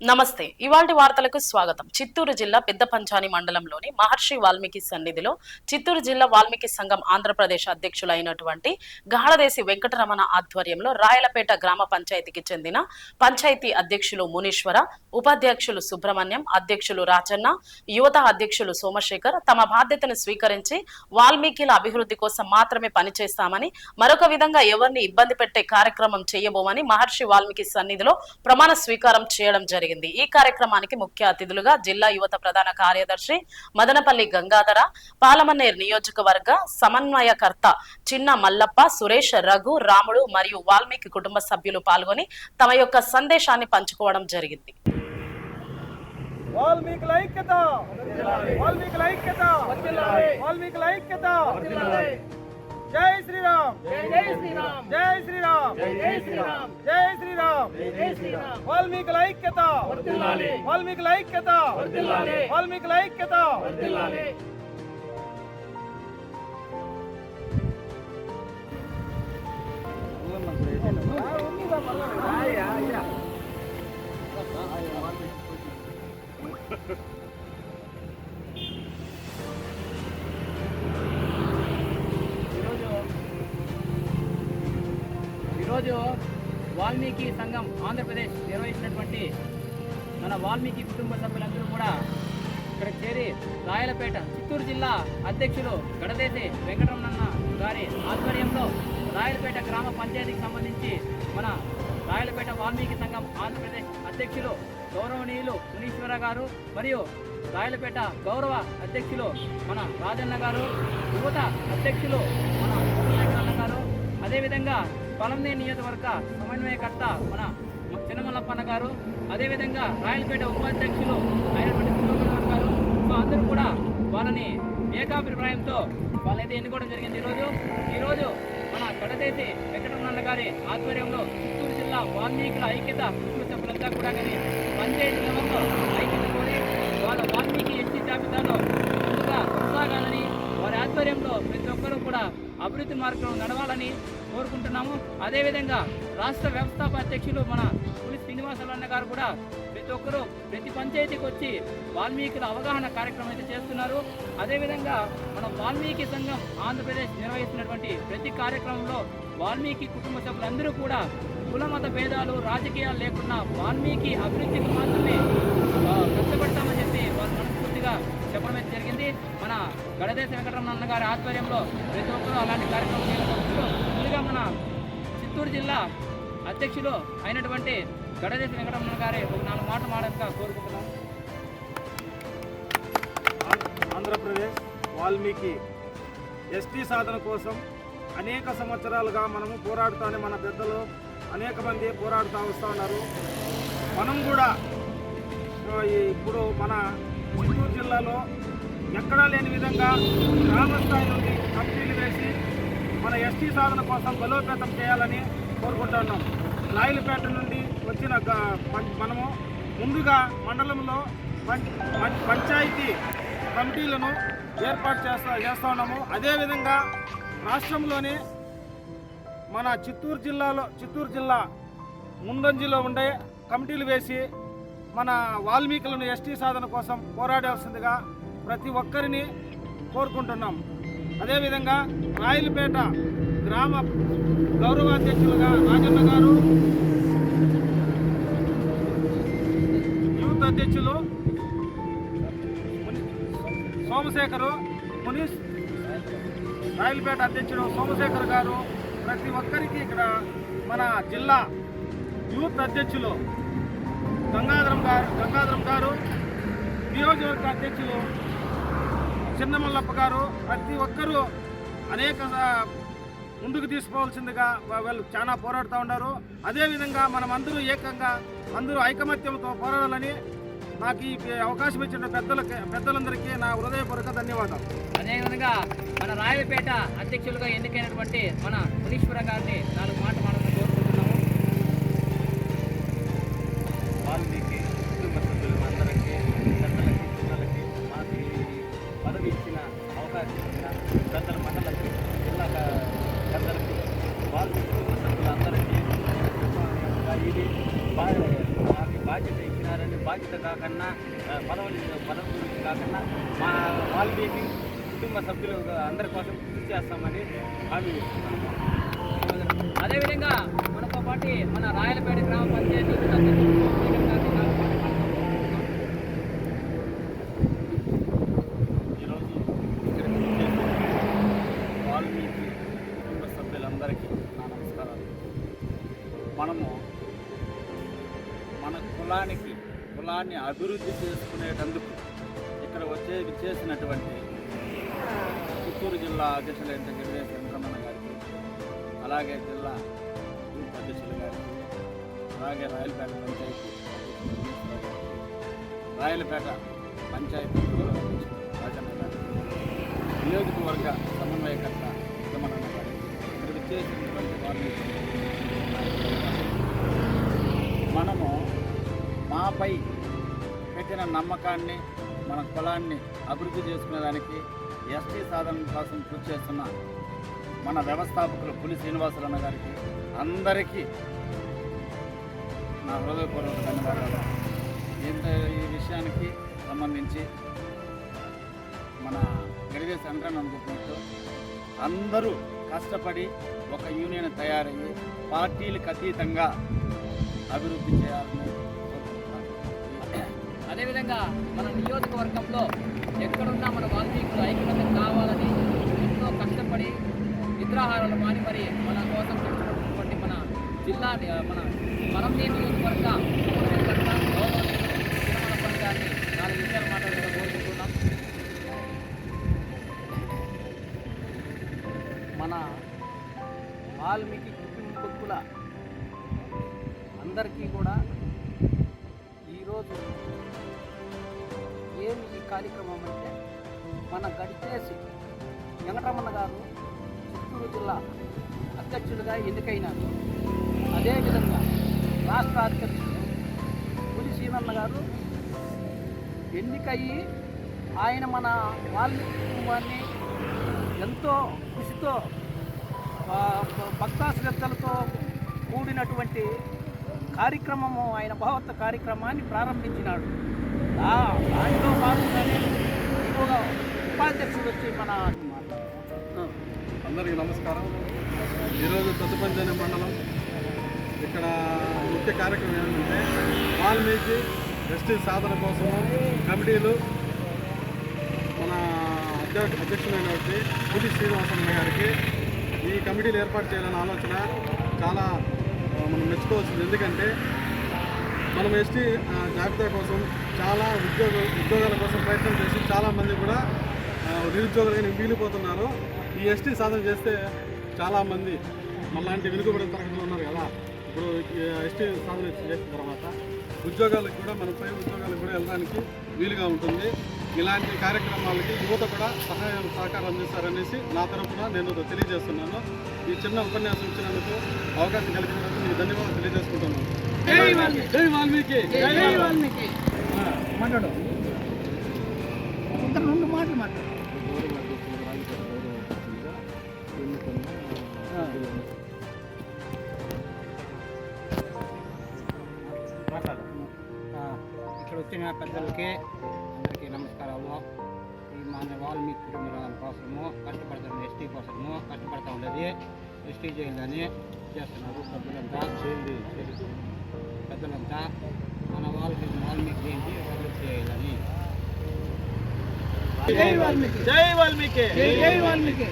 నమస్తే. ఇవాళ వార్తలకు స్వాగతం. చిత్తూరు జిల్లా పెద్ద పంచాని మండలంలోని మహర్షి వాల్మీకి సన్నిధిలో చిత్తూరు జిల్లా వాల్మీకి సంఘం ఆంధ్రప్రదేశ్ అధ్యక్షులైనటువంటి గాఢదేశి వెంకటరమణ ఆధ్వర్యంలో రాయలపేట గ్రామ పంచాయతీకి చెందిన పంచాయతీ అధ్యక్షులు మునీశ్వర ఉపాధ్యక్షులు సుబ్రహ్మణ్యం అధ్యక్షులు రాజన్న యువత అధ్యక్షులు సోమశేఖర్ తమ బాధ్యతను స్వీకరించి వాల్మీకిల అభివృద్ధి కోసం మాత్రమే పనిచేస్తామని మరొక విధంగా ఎవరిని ఇబ్బంది పెట్టే కార్యక్రమం చేయబోమని మహర్షి వాల్మీకి సన్నిధిలో ప్రమాణ స్వీకారం చేయడం జరిగింది. ఈ కార్యక్రమానికి ముఖ్య అతిథులుగా జిల్లా యువత ప్రధాన కార్యదర్శి మదనపల్లి గంగాధర పాలమనేర్ నియోజకవర్గ సమన్వయకర్త చిన్న మల్లప్ప సురేష్ రఘు రాముడు మరియు వాల్మీకి కుటుంబ సభ్యులు పాల్గొని తమ యొక్క సందేశాన్ని పంచుకోవడం జరిగింది. వాల్మీకుల ఐక్యత! వాల్మీకుల ఐక్యత! వాల్మీకుల ఐక్యత! జై శ్రీరామ్ జై శ్రీరామ్ జై శ్రీరామ్ జై శ్రీరామ్ జై శ్రీరామ్ జై శ్రీరామ్ వాల్మీకుల ఐక్యత వర్ధిల్లాలి వాల్మీకుల ఐక్యత వర్ధిల్లాలి వాల్మీకుల ఐక్యత వర్ధిల్లాలి ఈరోజు ఈరోజు వాల్మీకి సంఘం ఆంధ్రప్రదేశ్ నిర్వహించినటువంటి మన వాల్మీకి కుటుంబ సభ్యులందరూ కూడా ఇక్కడ చేరి రాయలపేట చిత్తూరు జిల్లా అధ్యక్షులు గడదేశి వెంకటరమణన్న గారి ఆధ్వర్యంలో రాయలపేట గ్రామ పంచాయతీకి సంబంధించి మన రాయలపేట వాల్మీకి సంఘం ఆంధ్రప్రదేశ్ అధ్యక్షులు గౌరవనీయులు సునీశ్వర గారు మరియు రాయలపేట గౌరవ అధ్యక్షులు మన రాజన్న గారు యువత అధ్యక్షులు మన గారు. అదేవిధంగా పొలంనే నియోజకవర్గ సమన్వయకర్త మన చిన్నమల్లప్పన్న గారు అదేవిధంగా రాయలపేట ఉపాధ్యక్షులు అయినటువంటి సుబ్రహ్మణ్యం గారు. సో అందరూ కూడా వాళ్ళని ఏకాభిప్రాయంతో వాళ్ళైతే ఎన్నుకోవడం జరిగింది ఈరోజు. ఈరోజు మన కడదేశి వెంకటరమణ గారి ఆధ్వర్యంలో చిత్తూరు జిల్లా వాల్మీకుల ఐక్యత కుటుంబ సభ్యులంతా కూడా కానీ పంచాయతీ లెవెల్లో ఐక్యత కోరి వాళ్ళ వాల్మీకి ఎస్టీ జాబితాలో ముందుగా కొనసాగాలని వారి ఆధ్వర్యంలో ప్రతి ఒక్కరూ కూడా అభివృద్ధి మార్గంలో నడవాలని కోరుకుంటున్నాము. అదేవిధంగా రాష్ట్ర వ్యవస్థాప అధ్యక్షులు మన పులి శ్రీనివాసరావు గారు కూడా ప్రతి ఒక్కరూ ప్రతి పంచాయతీకి వచ్చి వాల్మీకుల అవగాహన కార్యక్రమం అయితే చేస్తున్నారు. అదేవిధంగా మన వాల్మీకి సంఘం ఆంధ్రప్రదేశ్ నిర్వహిస్తున్నటువంటి ప్రతి కార్యక్రమంలో వాల్మీకి కుటుంబ సభ్యులందరూ కూడా కుల మత భేదాలు రాజకీయాలు లేకుండా వాల్మీకి అభివృద్ధికి మాత్రమే కష్టపడతామని చెప్పడం జరిగింది. మన గడదేశ వెంకటరమణ గారి ఆధ్వర్యంలో ప్రతి ఒక్కరూ అలాంటి కార్యక్రమం ముందుగా మన చిత్తూరు జిల్లా అధ్యక్షులు అయినటువంటి గడదేశ వెంకటరమణ గారి ఒక నాలుగు మాటలు మాడక కోరుకుంటున్నాం. ఆంధ్రప్రదేశ్ వాల్మీకి ఎస్టీ సాధన కోసం అనేక సంవత్సరాలుగా మనము పోరాడుతానే మన పెద్దలు అనేక మంది పోరాడుతూ వస్తూ ఉన్నారు. మనం కూడా ఇప్పుడు మన చిత్తూరు జిల్లాలో ఎక్కడా లేని విధంగా గ్రామ స్థాయి నుండి కమిటీలు వేసి మన ఎస్టీ సాధన కోసం బలోపేతం చేయాలని కోరుకుంటున్నాం రాయలపేట నుండి వచ్చిన మనము ముందుగా మండలంలో పంచాయతీ కమిటీలను ఏర్పాటు చేస్తా చేస్తా ఉన్నాము. అదేవిధంగా రాష్ట్రంలోని మన చిత్తూరు జిల్లాలో చిత్తూరు జిల్లా ముందంజలో ఉండే కమిటీలు వేసి మన వాల్మీకులను ఎస్టీ సాధన కోసం పోరాడాల్సిందిగా ప్రతి ఒక్కరిని కోరుకుంటున్నాం. అదేవిధంగా రాయలపేట గ్రామ గౌరవాధ్యక్షులుగా రాజన్న గారు యూత్ అధ్యక్షులు సోమశేఖరు మునీష్ రాయలపేట అధ్యక్షుడు సోమశేఖర్ గారు ప్రతి ఒక్కరికి ఇక్కడ మన జిల్లా యూత్ అధ్యక్షులు గంగాధరం గారు గంగాధరం గారు నియోజకవర్గ అధ్యక్షులు చిన్నమల్లప్ప గారు ప్రతి ఒక్కరూ అనేక ముందుకు తీసుకోవాల్సిందిగా వాళ్ళు చాలా పోరాడుతూ ఉన్నారు. అదేవిధంగా మనం అందరూ ఏకంగా అందరూ ఐకమత్యంతో పోరాడాలని నాకు ఈ అవకాశం ఇచ్చిన పెద్దలకి పెద్దలందరికీ నా హృదయపూర్వక ధన్యవాదాలు. అదేవిధంగా మన రాయలపేట అధ్యక్షులుగా ఎన్నికైనటువంటి మన మునీశ్వర గారిని నాలుగు మాట పెద్దల మండలకి జిల్లా పెద్దలకి కుటుంబ సభ్యులందరికీ ఇది మాకు బాధ్యత ఇచ్చినారని బాధ్యత కాకుండా పదవులు పదవి గురించి కాకుండా మా వాల్మీకి కుటుంబ సభ్యులు అందరి కోసం కృషి చేస్తామని హామీ ఇస్తున్నాము అదేవిధంగా మనతో పాటు మన రాయలపేట గ్రామ పంచాయతీ అధ్యక్షులు శ్రీధర్ గారిని నాతో పాటు మాట్లాడుతున్నాం. ఈరోజు ఇక్కడికి వచ్చేసి వాల్మీకి కుటుంబ సభ్యులందరికీ నా నమస్కారాలు మనము మన కులానికి కులాన్ని అభివృద్ధి చేసుకునేటందుకు ఇక్కడ వచ్చే చేసినటువంటి చిత్తూరు జిల్లా అధ్యక్షులైన గిరివేశ వెంకటరమణ గారికి అలాగే జిల్లా యూత్ అధ్యక్షులు గారికి అలాగే రాయలపేట పంచాయతీ రాయలపేట పంచాయతీ రాజన్న గారికి నియోజకవర్గ సమన్వయకర్త ఉత్తమన్న గారికి ఇక్కడ విచ్చేసినటువంటి వారిని మనము మాపై పెట్టిన నమ్మకాన్ని మన కులాన్ని అభివృద్ధి చేసుకునేదానికి ఎస్టీ సాధన కోసం కృషి చేస్తున్న మన వ్యవస్థాపకులు పులి శ్రీనివాసులన్న గారికి అందరికీ నా హృదయపూర్వక ధన్యవాదాలు. ఇంత ఈ విషయానికి సంబంధించి మన గడిగే సంక్రమణ అనుకుంటున్నట్టు అందరూ కష్టపడి ఒక యూనియన్ తయారయ్యి పార్టీలకు అతీతంగా అభివృద్ధి చేయాలని అదేవిధంగా మన నియోజకవర్గంలో ఎక్కడున్నా మన వాల్మీకులు ఐక్యత కావాలని ఎంతో కష్టపడి నిద్రాహారాలు మాని మరి మన కోసం తెచ్చుకున్నటువంటి మన జిల్లా మన మరంనే నియోజకవర్గ సమన్వయకర్త గారిని నాలుగు విషయాలు మాట్లాడడం కోరుకుంటున్నాం. మన వాల్మీకి కుటుంబకుల అందరికీ కూడా ఈరోజు ఏమి ఈ కార్యక్రమం అంటే మన గడిచేసి వెంకటరమణ గారు చిత్తూరు జిల్లా అధ్యక్షుడిగా ఎన్నికైనారు. అదేవిధంగా రాష్ట్ర అధ్యక్షుడు పులి సీనన్న గారు ఎన్నికయ్యి ఆయన మన వాల్మీకి కుటుంబాన్ని ఎంతో కృషితో ఆ, భక్తా శ్రద్ధలతో కూడినటువంటి కార్యక్రమము ఆయన భగవత్ కార్యక్రమాన్ని ప్రారంభించినాడు. దా- దానిలో భాగంగానే ఎక్కువగా ఉపాధ్యక్షుడు వచ్చి మన అందరికీ నమస్కారం. ఈరోజు తదుపంచని మండలం ఇక్కడ ముఖ్య కార్యక్రమం ఏంటంటే వాల్మీకి ఎస్టీ సాధన కోసము కమిటీలు మన అధ్యక్ష అధ్యక్షులైనటువంటి పులి శ్రీనివాసన్న గారికి ఈ కమిటీలు ఏర్పాటు చేయాలనే ఆలోచన చాలా మనం మెచ్చుకోవాల్సింది. ఎందుకంటే మనం ఎస్టీ జాబితా కోసం చాలా ఉద్యోగ ఉద్యోగాల కోసం ప్రయత్నం చేసి చాలామంది కూడా నిరుద్యోగులుగా మిగిలిపోతున్నారు. ఈ ఎస్టీ సాధన చేస్తే చాలామంది మళ్ళాంటి వెనుకబడిన తరగతులు ఉన్నారు కదా. ఇప్పుడు ఎస్టీ సాధన చేసిన తర్వాత ఉద్యోగాలకు కూడా మన పై ఉద్యోగాలకు కూడా వెళ్ళడానికి వీలుగా ఉంటుంది. ఇలాంటి కార్యక్రమాలకి యువత కూడా సహాయం సహకారం అందిస్తారనేసి నా తరఫున నేను తెలియజేస్తున్నాను. ఈ చిన్న ఉపన్యాసం ఇచ్చినందుకు అవకాశం కల్పించినందుకు మీకు ధన్యవాదాలు తెలియజేసుకుంటున్నాను. జై వాల్మీకి. జై వాల్మీకి. జై వాల్మీకి. మాట్లాడు. ఇంకా రెండు మాటలు మాట్లాడు. ఆ, ఇక్కడ వచ్చిన పెద్దలకి కుటుంబం కోసము కష్టపడతాం ఎస్టీ కోసము కష్టపడతా ఉండేది ఎస్టీ చేయాలని చేస్తున్నారు పెద్దలంతా. పెద్దలంతా మన వాళ్ళకి వాల్మీకి జయంతి అభివృద్ధి చేయాలని. జై వాల్మీకి. జై వాల్మీకి. జై జై వాల్మీకి.